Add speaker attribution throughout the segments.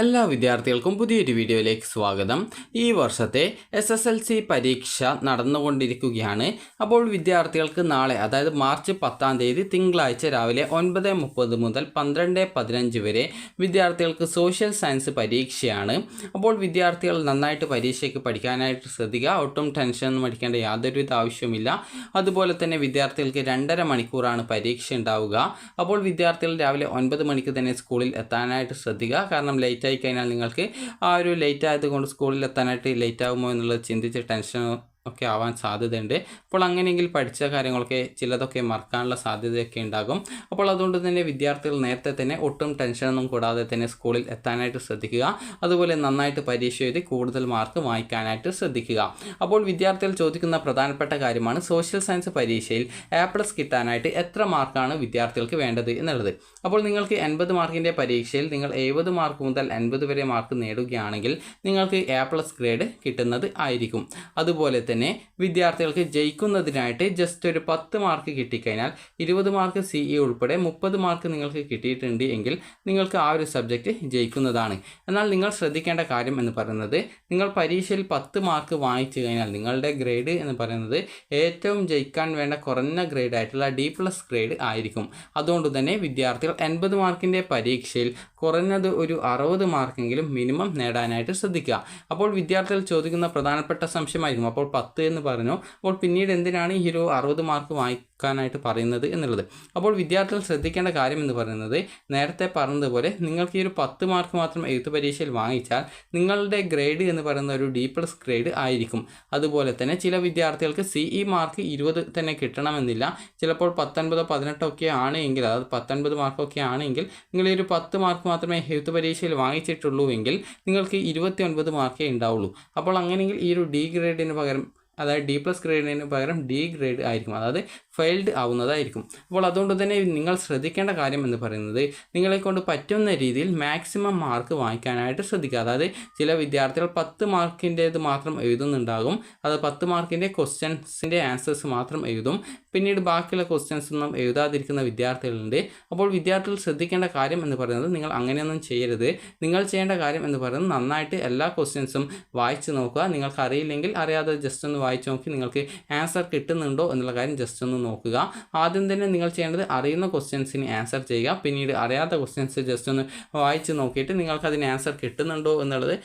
Speaker 1: എല്ലാ വിദ്യാർത്ഥികൾക്കും പുതിയൊരു വീഡിയോയിലേക്ക് സ്വാഗതം. ഈ വർഷത്തെ എസ് എസ് എൽ സി പരീക്ഷ നടന്നുകൊണ്ടിരിക്കുകയാണ്. അപ്പോൾ വിദ്യാർത്ഥികൾക്ക് നാളെ അതായത് മാർച്ച് പത്താം തീയതി തിങ്കളാഴ്ച രാവിലെ ഒൻപത് മുപ്പത് മുതൽ പന്ത്രണ്ട് പതിനഞ്ച് വരെ വിദ്യാർത്ഥികൾക്ക് സോഷ്യൽ സയൻസ് പരീക്ഷയാണ്. അപ്പോൾ വിദ്യാർത്ഥികൾ നന്നായിട്ട് പരീക്ഷയ്ക്ക് പഠിക്കാനായിട്ട് ശ്രദ്ധിക്കുക. ഒട്ടും ടെൻഷൻ അടിക്കേണ്ട യാതൊരുവിധ ആവശ്യമില്ല അതുപോലെ തന്നെ വിദ്യാർത്ഥികൾക്ക് രണ്ടര മണിക്കൂറാണ് പരീക്ഷ ഉണ്ടാവുക. അപ്പോൾ വിദ്യാർത്ഥികൾ രാവിലെ ഒൻപത് മണിക്ക് തന്നെ സ്കൂളിൽ എത്താനായിട്ട് ശ്രദ്ധിക്കുക. കാരണം ലേറ്റ് ആയി കഴിഞ്ഞാൽ നിങ്ങൾക്ക് ആ ഒരു ലേറ്റ് ആയതുകൊണ്ട് സ്കൂളിൽ എത്താനായിട്ട് ലേറ്റ് ആകുമോ എന്നുള്ളത് ചിന്തിച്ച് ടെൻഷൻ ഒക്കെ ആവാൻ സാധ്യതയുണ്ട്. അപ്പോൾ അങ്ങനെയെങ്കിൽ പഠിച്ച കാര്യങ്ങളൊക്കെ ചിലതൊക്കെ മറക്കാനുള്ള സാധ്യതയൊക്കെ ഉണ്ടാകും. അപ്പോൾ അതുകൊണ്ട് തന്നെ വിദ്യാർത്ഥികൾ നേരത്തെ തന്നെ ഒട്ടും ടെൻഷനൊന്നും കൂടാതെ തന്നെ സ്കൂളിൽ എത്താനായിട്ട് ശ്രദ്ധിക്കുക. അതുപോലെ നന്നായിട്ട് പരീക്ഷ എഴുതി കൂടുതൽ മാർക്ക് വാങ്ങിക്കാനായിട്ട് ശ്രദ്ധിക്കുക. അപ്പോൾ വിദ്യാർത്ഥികൾ ചോദിക്കുന്ന പ്രധാനപ്പെട്ട കാര്യമാണ് സോഷ്യൽ സയൻസ് പരീക്ഷയിൽ എ പ്ലസ് കിട്ടാനായിട്ട് എത്ര മാർക്കാണ് വിദ്യാർത്ഥികൾക്ക് വേണ്ടത് എന്നുള്ളത്. അപ്പോൾ നിങ്ങൾക്ക് എൺപത് മാർക്കിന്റെ പരീക്ഷയിൽ നിങ്ങൾ എഴുപത് മാർക്ക് മുതൽ എൺപത് വരെ മാർക്ക് നേടുകയാണെങ്കിൽ നിങ്ങൾക്ക് എ പ്ലസ് ഗ്രേഡ് കിട്ടുന്നത് ആയിരിക്കും. അതുപോലെ തന്നെ വിദ്യാർത്ഥികൾക്ക് ജയിക്കുന്നതിനായിട്ട് ജസ്റ്റ് ഒരു പത്ത് മാർക്ക് കിട്ടിക്കഴിഞ്ഞാൽ ഇരുപത് മാർക്ക് സി ഇ ഉൾപ്പെടെ മുപ്പത് മാർക്ക് നിങ്ങൾക്ക് കിട്ടിയിട്ടുണ്ട് എങ്കിൽ നിങ്ങൾക്ക് ആ ഒരു സബ്ജക്റ്റ് ജയിക്കുന്നതാണ്. എന്നാൽ നിങ്ങൾ ശ്രദ്ധിക്കേണ്ട കാര്യം എന്ന് പറയുന്നത് നിങ്ങൾ പരീക്ഷയിൽ പത്ത് മാർക്ക് വാങ്ങിച്ചു കഴിഞ്ഞാൽ നിങ്ങളുടെ ഗ്രേഡ് എന്ന് പറയുന്നത് ഏറ്റവും ജയിക്കാൻ വേണ്ട കുറഞ്ഞ ഗ്രേഡ് ആയിട്ടുള്ള ഡി പ്ലസ് ഗ്രേഡ് ആയിരിക്കും. അതുകൊണ്ട് തന്നെ വിദ്യാർത്ഥികൾ എൺപത് മാർക്കിന്റെ പരീക്ഷയിൽ കുറഞ്ഞത് ഒരു അറുപത് മാർക്കെങ്കിലും മിനിമം നേടാനായിട്ട് ശ്രദ്ധിക്കുക. അപ്പോൾ വിദ്യാർത്ഥികൾ ചോദിക്കുന്ന പ്രധാനപ്പെട്ട സംശയമായിരിക്കും. അപ്പോൾ പത്ത് എന്ന് പറഞ്ഞു. അപ്പോൾ പിന്നീട് എന്തിനാണ് ഈ ഹീറോ അറുപത് മാർക്ക് വാങ്ങിക്കാനായിട്ട് പറയുന്നത് എന്നുള്ളത്. അപ്പോൾ വിദ്യാർത്ഥികൾ ശ്രദ്ധിക്കേണ്ട കാര്യം എന്ന് പറയുന്നത് നേരത്തെ പറഞ്ഞതുപോലെ നിങ്ങൾക്ക് ഈ ഒരു പത്ത് മാർക്ക് മാത്രം എഴുത്ത് പരീക്ഷയിൽ വാങ്ങിച്ചാൽ നിങ്ങളുടെ ഗ്രേഡ് എന്ന് പറയുന്ന ഒരു ഡി പ്ലസ് ഗ്രേഡ് ആയിരിക്കും. അതുപോലെ തന്നെ ചില വിദ്യാർത്ഥികൾക്ക് സി ഇ മാർക്ക് ഇരുപത് തന്നെ കിട്ടണമെന്നില്ല. ചിലപ്പോൾ പത്തൊൻപതോ പതിനെട്ടോ ഒക്കെ ആണെങ്കിൽ അതായത് പത്തൊൻപത് മാർക്കൊക്കെ ആണെങ്കിൽ നിങ്ങൾ ഈ ഒരു പത്ത് മാർക്ക് മാത്രമേ എഴുത്ത് പരീക്ഷയിൽ വാങ്ങിച്ചിട്ടുള്ളൂ എങ്കിൽ നിങ്ങൾക്ക് ഇരുപത്തി ഒൻപത് മാർക്കേ ഉണ്ടാവുള്ളൂ. അപ്പോൾ അങ്ങനെയെങ്കിൽ ഈ ഒരു ഡി ഗ്രേഡിന് പകരം അതായത് ഡി പ്ലസ് ഗ്രേഡിന് പകരം ഡി ഗ്രേഡ് ആയിരിക്കും. അതായത് ഫെയിൽഡ് ആവുന്നതായിരിക്കും. അപ്പോൾ അതുകൊണ്ട് തന്നെ നിങ്ങൾ ശ്രദ്ധിക്കേണ്ട കാര്യം എന്ന് പറയുന്നത് നിങ്ങളെ കൊണ്ട് പറ്റുന്ന രീതിയിൽ മാക്സിമം മാർക്ക് വാങ്ങിക്കാനായിട്ട് ശ്രദ്ധിക്കുക. അതായത് ചില വിദ്യാർത്ഥികൾ പത്ത് മാർക്കിന്റേത് മാത്രം എഴുതുന്നുണ്ടാകും. അത് പത്ത് മാർക്കിന്റെ ക്വസ്റ്റ്യൻസിന്റെ ആൻസേഴ്സ് മാത്രം എഴുതും. പിന്നീട് ബാക്കിയുള്ള ക്വസ്റ്റ്യൻസ് ഒന്നും എഴുതാതിരിക്കുന്ന വിദ്യാർത്ഥികളുണ്ട്. അപ്പോൾ വിദ്യാർത്ഥികൾ ശ്രദ്ധിക്കേണ്ട കാര്യം എന്ന് പറയുന്നത് നിങ്ങൾ അങ്ങനെയൊന്നും ചെയ്യരുത്. നിങ്ങൾ ചെയ്യേണ്ട കാര്യം എന്ന് പറയുന്നത് നന്നായിട്ട് എല്ലാ ക്വസ്റ്റ്യൻസും വായിച്ച് നോക്കുക. നിങ്ങൾക്ക് അറിയില്ലെങ്കിൽ അറിയാതെ ജസ്റ്റ് ഒന്ന് വായിച്ച് നോക്കി നിങ്ങൾക്ക് ആൻസർ കിട്ടുന്നുണ്ടോ എന്നുള്ള കാര്യം ജസ്റ്റ് ഒന്ന് നോക്കുക. ആദ്യം തന്നെ നിങ്ങൾ ചെയ്യേണ്ടത് അറിയുന്ന ക്വസ്റ്റ്യൻസിന് ആൻസർ ചെയ്യുക. പിന്നീട് അറിയാത്ത ക്വസ്റ്റ്യൻസ് ജസ്റ്റ് ഒന്ന് വായിച്ച് നോക്കിയിട്ട് നിങ്ങൾക്ക് അതിന് ആൻസർ കിട്ടുന്നുണ്ടോ എന്നുള്ളത്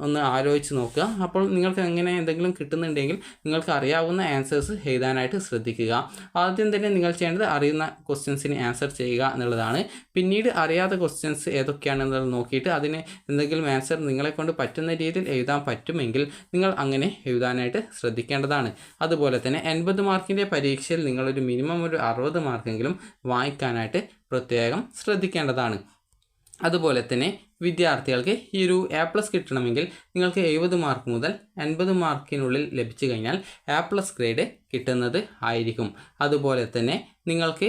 Speaker 1: ഒന്ന് ആലോചിച്ച് നോക്കുക. അപ്പോൾ നിങ്ങൾക്ക് എങ്ങനെ എന്തെങ്കിലും കിട്ടുന്നുണ്ടെങ്കിൽ നിങ്ങൾക്ക് അറിയാവുന്ന ആൻസേഴ്സ് എഴുതാനായിട്ട് ശ്രദ്ധിക്കുക. ആദ്യം തന്നെ നിങ്ങൾ ചെയ്യേണ്ടത് അറിയുന്ന ക്വസ്റ്റ്യൻസിന് ആൻസർ ചെയ്യുക എന്നുള്ളതാണ്. പിന്നീട് അറിയാത്ത ക്വസ്റ്റ്യൻസ് ഏതൊക്കെയാണെന്നുള്ളത് നോക്കിയിട്ട് അതിന് എന്തെങ്കിലും ആൻസർ നിങ്ങളെ കൊണ്ട് പറ്റുന്ന രീതിയിൽ എഴുതാൻ പറ്റുമെങ്കിൽ നിങ്ങൾ അങ്ങനെ എഴുതാനായിട്ട് ശ്രദ്ധിക്കേണ്ടതാണ്. അതുപോലെ തന്നെ എൺപത് മാർക്കിന്റെ പരീക്ഷയിൽ നിങ്ങളൊരു മിനിമം ഒരു അറുപത് മാർക്കെങ്കിലും വാങ്ങിക്കാനായിട്ട് പ്രത്യേകം ശ്രദ്ധിക്കേണ്ടതാണ്. അതുപോലെ തന്നെ വിദ്യാർത്ഥികൾക്ക് ഈ ഒരു എ പ്ലസ് കിട്ടണമെങ്കിൽ നിങ്ങൾക്ക് എഴുപത് മാർക്ക് മുതൽ എൺപത് മാർക്കിനുള്ളിൽ ലഭിച്ചു കഴിഞ്ഞാൽ എ പ്ലസ് ഗ്രേഡ് കിട്ടുന്നത് ആയിരിക്കും. അതുപോലെ തന്നെ നിങ്ങൾക്ക്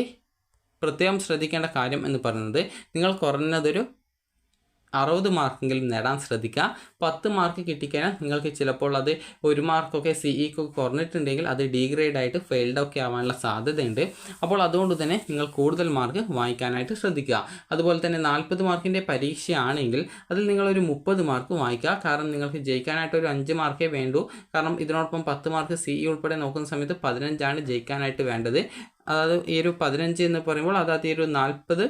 Speaker 1: പ്രത്യേകം ശ്രദ്ധിക്കേണ്ട കാര്യം എന്ന് പറയുന്നത് നിങ്ങൾ കുറഞ്ഞതൊരു അറുപത് മാർക്കെങ്കിലും നേടാൻ ശ്രദ്ധിക്കുക. പത്ത് മാർക്ക് കിട്ടിക്കഴിഞ്ഞാൽ നിങ്ങൾക്ക് ചിലപ്പോൾ അത് ഒരു മാർക്കൊക്കെ സി ഇക്ക് കുറഞ്ഞിട്ടുണ്ടെങ്കിൽ അത് ഡിഗ്രേഡ് ആയിട്ട് ഫെയിൽഡ് ഒക്കെ ആവാനുള്ള സാധ്യതയുണ്ട്. അപ്പോൾ അതുകൊണ്ട് തന്നെ നിങ്ങൾ കൂടുതൽ മാർക്ക് വാങ്ങിക്കാനായിട്ട് ശ്രദ്ധിക്കുക. അതുപോലെ തന്നെ നാൽപ്പത് മാർക്കിന്റെ പരീക്ഷയാണെങ്കിൽ അതിൽ നിങ്ങളൊരു മുപ്പത് മാർക്ക് വാങ്ങിക്കുക. കാരണം നിങ്ങൾക്ക് ജയിക്കാനായിട്ട് ഒരു അഞ്ച് മാർക്കേ വേണ്ടൂ. കാരണം ഇതിനോടൊപ്പം പത്ത് മാർക്ക് സി ഇ ഉൾപ്പെടെ നോക്കുന്ന സമയത്ത് പതിനഞ്ചാണ് ജയിക്കാനായിട്ട് വേണ്ടത്. അതായത് ഈ ഒരു പതിനഞ്ച് എന്ന് പറയുമ്പോൾ അതായത് ഈ ഒരു നാൽപ്പത്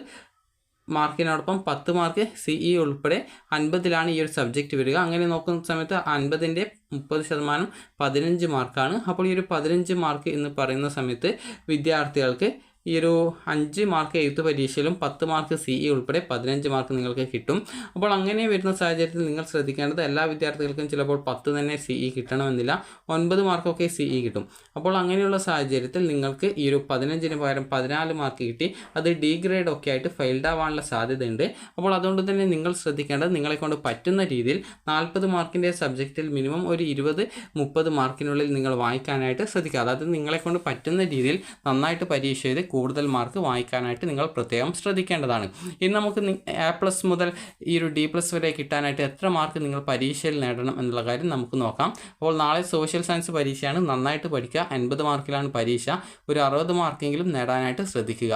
Speaker 1: മാർക്കിനോടൊപ്പം പത്ത് മാർക്ക് സി ഇ ഉൾപ്പെടെ അൻപതിലാണ് ഈ ഒരു സബ്ജക്റ്റ് വരിക. അങ്ങനെ നോക്കുന്ന സമയത്ത് അൻപതിന്റെ മുപ്പത് ശതമാനം പതിനഞ്ച് മാർക്കാണ്. അപ്പോൾ ഈ ഒരു പതിനഞ്ച് മാർക്ക് എന്ന് പറയുന്ന സമയത്ത് വിദ്യാർത്ഥികൾക്ക് ഈ ഒരു അഞ്ച് മാർക്ക് എഴുത്ത് പരീക്ഷയിലും പത്ത് മാർക്ക് സി ഇ ഉൾപ്പെടെ പതിനഞ്ച് മാർക്ക് നിങ്ങൾക്ക് കിട്ടും. അപ്പോൾ അങ്ങനെ വരുന്ന സാഹചര്യത്തിൽ നിങ്ങൾ ശ്രദ്ധിക്കേണ്ടത് എല്ലാ വിദ്യാർത്ഥികൾക്കും ചിലപ്പോൾ പത്ത് തന്നെ സി ഇ കിട്ടണമെന്നില്ല ഒൻപത് മാർക്കൊക്കെ സി ഇ കിട്ടും. അപ്പോൾ അങ്ങനെയുള്ള സാഹചര്യത്തിൽ നിങ്ങൾക്ക് ഈ ഒരു പതിനഞ്ചിന് പകരം പതിനാല് മാർക്ക് കിട്ടി അത് ഡി ഗ്രേഡ് ഒക്കെ ആയിട്ട് ഫെയിൽഡ് ആവാനുള്ള സാധ്യതയുണ്ട്. അപ്പോൾ അതുകൊണ്ട് തന്നെ നിങ്ങൾ ശ്രദ്ധിക്കേണ്ടത് നിങ്ങളെ കൊണ്ട് പറ്റുന്ന രീതിയിൽ നാൽപ്പത് മാർക്കിന്റെ സബ്ജക്റ്റിൽ മിനിമം ഒരു ഇരുപത് മുപ്പത് മാർക്കിനുള്ളിൽ നിങ്ങൾ വായിക്കാനായിട്ട് ശ്രദ്ധിക്കുക. അതായത് നിങ്ങളെ കൊണ്ട് പറ്റുന്ന രീതിയിൽ നന്നായിട്ട് പരീക്ഷ എഴുതി കൂടുതൽ മാർക്ക് വാങ്ങിക്കാനായിട്ട് നിങ്ങൾ പ്രത്യേകം ശ്രദ്ധിക്കേണ്ടതാണ്. ഇനി നമുക്ക് എ പ്ലസ് മുതൽ ഈ ഒരു ഡി പ്ലസ് വരെ കിട്ടാനായിട്ട് എത്ര മാർക്ക് നിങ്ങൾ പരീക്ഷയിൽ നേടണം എന്നുള്ള കാര്യം നമുക്ക് നോക്കാം. അപ്പോൾ നാളെ സോഷ്യൽ സയൻസ് പരീക്ഷയാണ്. നന്നായിട്ട് പഠിക്കുക. എൺപത് മാർക്കിലാണ് പരീക്ഷ. ഒരു അറുപത് മാർക്കെങ്കിലും നേടാനായിട്ട് ശ്രദ്ധിക്കുക.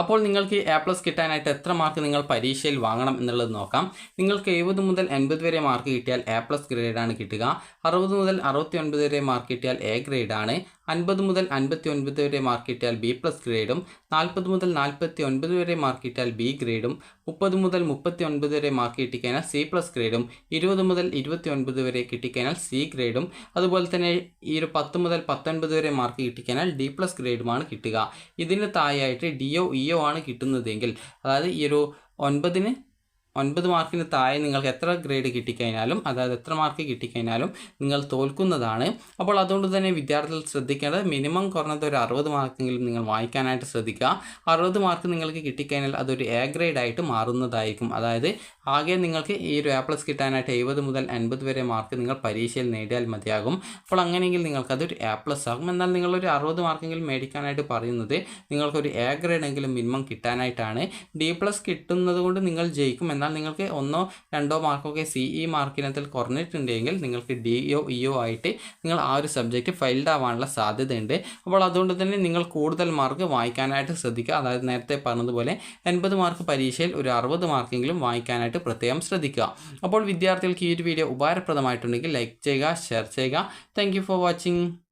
Speaker 1: അപ്പോൾ നിങ്ങൾക്ക് എ പ്ലസ് കിട്ടാനായിട്ട് എത്ര മാർക്ക് നിങ്ങൾ പരീക്ഷയിൽ വാങ്ങണം എന്നുള്ളത് നോക്കാം. നിങ്ങൾക്ക് എഴുപത് മുതൽ എൺപത് വരെ മാർക്ക് കിട്ടിയാൽ എ പ്ലസ് ഗ്രേഡാണ് കിട്ടുക. അറുപത് മുതൽ അറുപത്തി ഒൻപത് വരെ മാർക്ക് കിട്ടിയാൽ എ ഗ്രേഡാണ് അൻപത് മുതൽ അൻപത്തി ഒൻപത് വരെ മാർക്ക് കിട്ടിയാൽ ബി പ്ലസ് ഗ്രേഡും നാൽപ്പത് മുതൽ നാൽപ്പത്തി ഒൻപത് വരെ മാർക്ക് കിട്ടിയാൽ ബി ഗ്രേഡും മുപ്പത് മുതൽ മുപ്പത്തി ഒൻപത് വരെ മാർക്ക് കിട്ടിക്കഴിഞ്ഞാൽ സി പ്ലസ് ഗ്രേഡും ഇരുപത് മുതൽ ഇരുപത്തി ഒൻപത് വരെ കിട്ടിക്കഴിഞ്ഞാൽ സി ഗ്രേഡും അതുപോലെ തന്നെ ഈ ഒരു പത്ത് മുതൽ പത്തൊൻപത് വരെ മാർക്ക് കിട്ടിക്കഴിഞ്ഞാൽ ഡി പ്ലസ് ഗ്രേഡുമാണ് കിട്ടുക. ഇതിന് താഴെയായിട്ട് ഡി ഒ ഇ ഒ ആണ് കിട്ടുന്നതെങ്കിൽ അതായത് ഈ ഒരു ഒൻപതിന് ഒൻപത് മാർക്കിന് താഴെ നിങ്ങൾക്ക് എത്ര ഗ്രേഡ് കിട്ടിക്കഴിഞ്ഞാലും അതായത് എത്ര മാർക്ക് കിട്ടിക്കഴിഞ്ഞാലും നിങ്ങൾ തോൽക്കുന്നതാണ്. അപ്പോൾ അതുകൊണ്ട് തന്നെ വിദ്യാർത്ഥികൾ ശ്രദ്ധിക്കേണ്ടത് മിനിമം കുറഞ്ഞത് ഒരു അറുപത് മാർക്കെങ്കിലും നിങ്ങൾ വായിക്കാനായിട്ട് ശ്രദ്ധിക്കുക. അറുപത് മാർക്ക് നിങ്ങൾക്ക് കിട്ടിക്കഴിഞ്ഞാൽ അതൊരു എ ഗ്രേഡ് ആയിട്ട് മാറുന്നതായിരിക്കും. അതായത് ആകെ നിങ്ങൾക്ക് ഈ ഒരു എ പ്ലസ് കിട്ടാനായിട്ട് എഴുപത് മുതൽ എൺപത് വരെ മാർക്ക് നിങ്ങൾ പരീക്ഷയിൽ നേടിയാൽ മതിയാകും. അപ്പോൾ അങ്ങനെയെങ്കിൽ നിങ്ങൾക്കതൊരു എ പ്ലസ് ആകും. എന്നാൽ നിങ്ങളൊരു അറുപത് മാർക്കെങ്കിലും മേടിക്കാനായിട്ട് പറയുന്നത് നിങ്ങൾക്കൊരു എ ഗ്രേഡ് എങ്കിലും മിനിമം കിട്ടാനായിട്ടാണ്. ഡി പ്ലസ് കിട്ടുന്നത് കൊണ്ട് നിങ്ങൾ ജയിക്കും. എന്നാൽ നിങ്ങൾക്ക് ഒന്നോ രണ്ടോ മാർക്കൊക്കെ സി ഇ മാർക്കിനത്തിൽ കുറഞ്ഞിട്ടുണ്ടെങ്കിൽ നിങ്ങൾക്ക് ഡി ഒ ഇ ഒ ആയിട്ട് നിങ്ങൾ ആ ഒരു സബ്ജക്റ്റ് ഫെയിൽഡ് ആവാനുള്ള സാധ്യതയുണ്ട്. അപ്പോൾ അതുകൊണ്ട് തന്നെ നിങ്ങൾ കൂടുതൽ മാർക്ക് വായിക്കാനായിട്ട് ശ്രദ്ധിക്കുക. അതായത് നേരത്തെ പറഞ്ഞതുപോലെ എൺപത് മാർക്ക് പരീക്ഷയിൽ ഒരു അറുപത് മാർക്കെങ്കിലും വായിക്കാനായിട്ട് പ്രത്യേകം ശ്രദ്ധിക്കുക. അപ്പോൾ വിദ്യാർത്ഥികൾക്ക് ഈ ഒരു വീഡിയോ ഉപകാരപ്രദമായിട്ടുണ്ടെങ്കിൽ ലൈക്ക് ചെയ്യുക ഷെയർ ചെയ്യുക. Thank for watching